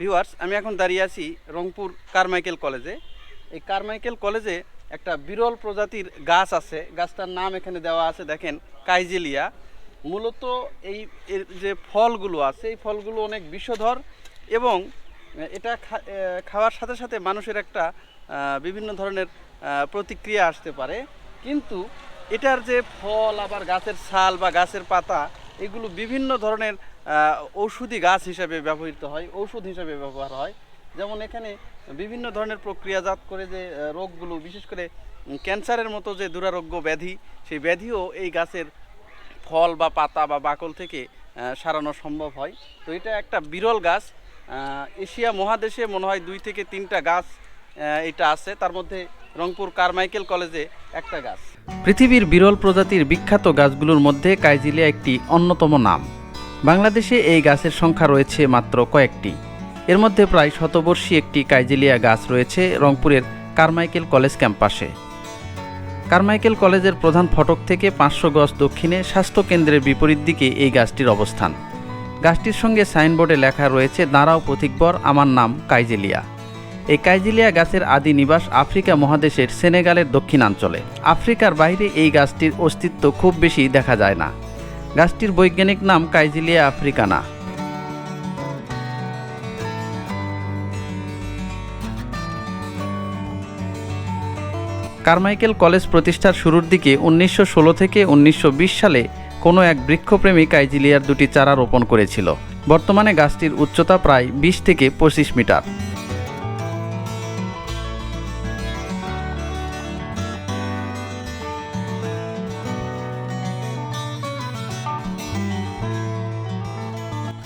Viewers আমি এখন দাঁড়িয়ে আছি রংপুর কারমাইকেল কলেজে এই কারমাইকেল কলেজে একটা বিরল প্রজাতির গাছ আছে। গাছটার নাম এখানে দেওয়া আছে, দেখেন কাইজেলিয়া মূলত এই এর যে ফলগুলো আছে, এই ফলগুলো অনেক বিষধর এবং এটা খাওয়ার সাথে সাথে মানুষের একটা বিভিন্ন ধরনের প্রতিক্রিয়া আসতে পারে। কিন্তু এটার যে ফল, আবার গাছের ছাল বা গাছের পাতা, এগুলো বিভিন্ন ধরনের ঔষধি গাছ হিসাবে ব্যবহৃত হয়, ঔষধ হিসাবে ব্যবহার হয়। যেমন এখানে বিভিন্ন ধরনের প্রক্রিয়াজাত করে যে রোগগুলো, বিশেষ করে ক্যান্সারের মতো যে দুরারোগ্য ব্যাধি, সেই ব্যাধিও এই গাছের ফল বা পাতা বা বাকল থেকে সারানো সম্ভব হয়। তো এটা একটা বিরল গাছ। এশিয়া মহাদেশে মনে হয় দুই থেকে তিনটা গাছ এটা আছে। তার মধ্যে রংপুর কারমাইকেল কলেজে একটা গাছ। পৃথিবীর বিরল প্রজাতির বিখ্যাত গাছগুলোর মধ্যে কাইজিলিয়া একটি অন্যতম নাম। বাংলাদেশে এই গাছের সংখ্যা রয়েছে মাত্র কয়েকটি। এর মধ্যে প্রায় শতবর্ষী একটি কাইজিলিয়া গাছ রয়েছে রংপুরের কারমাইকেল কলেজ ক্যাম্পাসে। কারমাইকেল কলেজের প্রধান ফটক থেকে পাঁচশো গজ দক্ষিণে স্বাস্থ্য কেন্দ্রের বিপরীত দিকে এই গাছটির অবস্থান। গাছটির সঙ্গে সাইনবোর্ডে লেখা রয়েছে, দাঁড়াও পথিকবর, আমার নাম কাইজেলিয়া। এই কাইজেলিয়া গাছের আদি নিবাস আফ্রিকা মহাদেশের সেনেগালের দক্ষিণাঞ্চলে। আফ্রিকার বাইরে এই গাছটির অস্তিত্ব খুব বেশি দেখা যায় না। গাছটির বৈজ্ঞানিক নাম কাইজিলিয়া আফ্রিকানা। কারমাইকেল কলেজ প্রতিষ্ঠার শুরুর দিকে উনিশশো ষোলো থেকে উনিশশো বিশ সালে কোনো এক বৃক্ষপ্রেমী কাইজিলিয়ার দুটি চারা রোপণ করেছিল। বর্তমানে গাছটির উচ্চতা প্রায় বিশ থেকে পঁচিশ মিটার।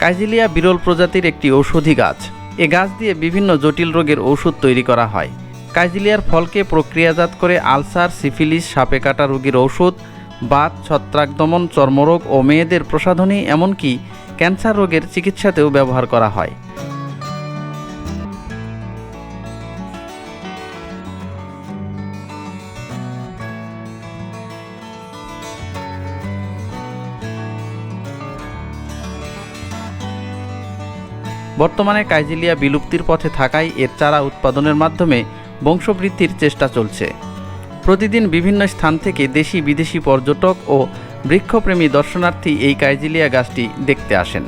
কাইজিলিয়া বিরল প্রজাতির একটি ঔষধি গাছ। এ গাছ দিয়ে বিভিন্ন জটিল রোগের ঔষধ তৈরি করা হয়। কাইজিলিয়ার ফলকে প্রক্রিয়াজাত করে আলসার, সিফিলিস, সাপে কাটা রোগীর ঔষধ, বাত ছত্রাক দমন চর্মরোগ ও মেয়েদের প্রসাধনী, এমনকি ক্যান্সার রোগের চিকিৎসাতেও ব্যবহার করা হয়। বর্তমানে কাইজিলিয়া বিলুপ্তির পথে থাকায় এর চারা উৎপাদনের মাধ্যমে বংশবৃদ্ধির চেষ্টা চলছে। প্রতিদিন বিভিন্ন স্থান থেকে দেশি বিদেশি পর্যটক ও বৃক্ষপ্রেমী দর্শনার্থী এই কাইজিলিয়া গাছটি দেখতে আসেন।